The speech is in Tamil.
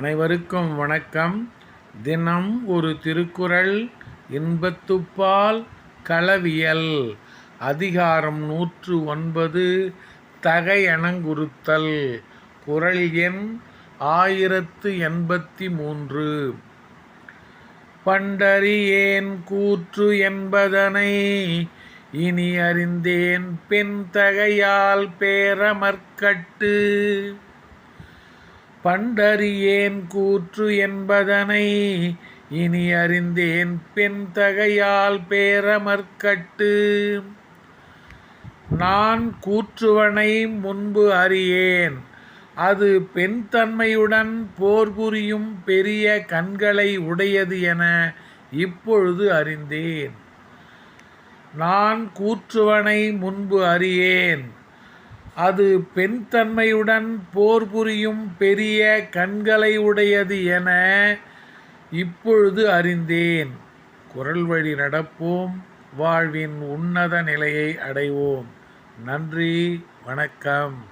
அனைவருக்கும் வணக்கம். தினம் ஒரு திருக்குறள் இன்பத்துப்பால் களவியல் அதிகாரம் நூற்று ஒன்பது தகையணங்குறுத்தல் குறள் எண் ஆயிரத்து எண்பத்தி மூன்று. பண்டறியேன் கூற்று என்பதனை இனி அறிந்தேன் பின் தகையால் பேரமர்க்கட்டு. பண்டறியேன் கூற்று என்பதனை இனி அறிந்தேன் பெண் தகையால் பேரமர்க்கட்டு நான் கூற்றுவனை முன்பு அறியேன். அது பெண் தன்மையுடன் போர் புரியும் பெரிய கண்களை உடையது என இப்பொழுது அறிந்தேன். நான் கூற்றுவனை முன்பு அறியேன். அது பெண் தன்மையுடன் போர் புரியும் பெரிய கண்களை உடையது என இப்பொழுது அறிந்தேன். குரல் வழி நடப்போம். வாழ்வின் உன்னத நிலையை அடைவோம். நன்றி. வணக்கம்.